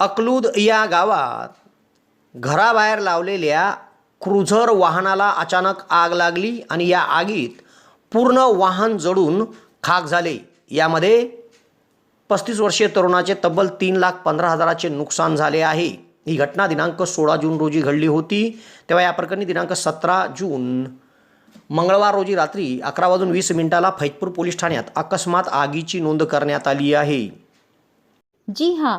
अकलूद या गावात घराबाहेर लावलेल्या क्रुझर वाहनाला अचानक आग लागली आणि या आगीत पूर्ण वाहन जळून खाक झाले. यामध्ये पस्तीस वर्षीय तरुणाचे तब्बल तीन लाख पंधरा हजाराचे नुकसान झाले आहे. ही घटना दिनांक सोळा जून रोजी घडली होती. तेव्हा या प्रकरणी दिनांक सतरा जून मंगळवार रोजी रात्री अकरा वाजून वीस मिनिटाला फैजपूर पोलीस ठाण्यात अकस्मात आगीची नोंद करण्यात आली आहे. जी हां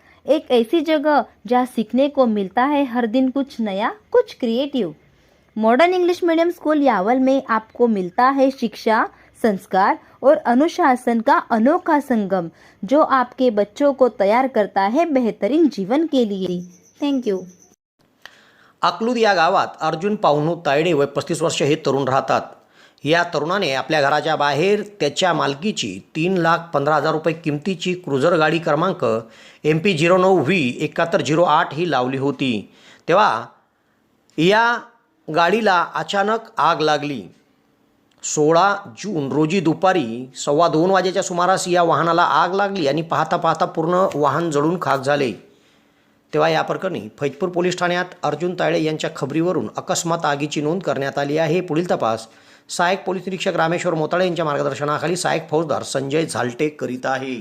एक ऐसी जगह जहाँ सीखने को मिलता है हर दिन कुछ नया कुछ creative modern English medium school Yawal में आपको मिलता है शिक्षा संस्कार और अनुशासन का अनोखा संगम जो आपके बच्चों को तैयार करता है बेहतरीन जीवन के लिए. थैंक यू अकलूद या गावात अर्जुन पाहुणू तायडे वय पस्तीस वर्ष हे तरुण राहतात. या तरुणाने आपल्या घराच्या बाहेर त्याच्या मालकीची तीन लाख पंधरा हजार रुपये किमतीची क्रुझर गाडी क्रमांक एम पी झिरो नऊ व्ही एकाहत्तर झिरो आठ ही लावली होती. तेव्हा या गाडीला अचानक आग लागली. सोळा जून रोजी दुपारी सव्वा दोन वाजेच्या सुमारास या वाहनाला आग लागली आणि पाहता पाहता पूर्ण वाहन जळून खाक झाले. तेव्हा या प्रकरणी फैजपूर पोलीस ठाण्यात अर्जुन ताळे यांच्या खबरीवरून अकस्मात आगीची नोंद करण्यात आली आहे. पुढील तपास सहाय्यक पोलीस निरीक्षक रामेश्वर मोताळे यांच्या मार्गदर्शनाखाली सहाय्यक फौजदार संजय झालटे करीत आहे.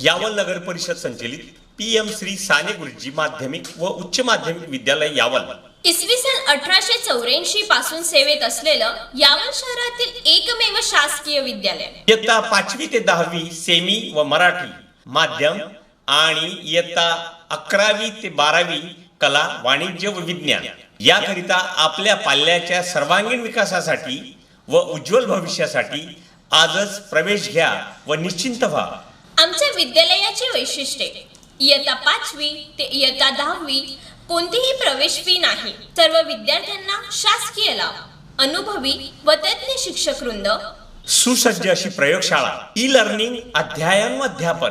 यावल नगर परिषद संचलित पी एम श्री साने गुरुजी माध्यमिक व उच्च माध्यमिक विद्यालय यावल. इसवी सन अठराशे चौऱ्याऐंशी पासून सेवेत असलेलं यावल शहरातील एकमेव शासकीय विद्यालय. इयत्ता पाचवी ते दहावी सेमी व मराठी माध्यम आणि इयत्ता अकरावी ते बारावी कला वाणिज्य व विज्ञान. याकरिता आपल्या पाल्याच्या सर्वांगीण विकासासाठी व उज्ज्वल भविष्यासाठी आजच प्रवेश घ्या व निश्चिंत व्हा. आमच्या विद्यालयाची वैशिष्ट्ये. इयत्ता पाचवी ते इयत्ता दहावी कोणतीही प्रवेश फी नाही. सर्व विद्यार्थ्यांना शासकीय लाभ अनुभवी व तज्ञ शिक्षक वृंद. सुसज्ज अशी प्रयोगशाळा ई लर्निंग अध्ययन व अध्यापन.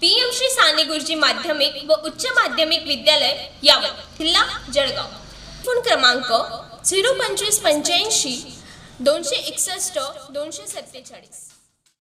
पी एम श्री साने गुरुजी माध्यमिक व उच्च माध्यमिक विद्यालय यावत किल्ला जळगाव. फोन क्रमांक झिरो पंचवीस पंच्याऐंशी दोनशे एकसष्ट दोनशे सत्तेचाळीस.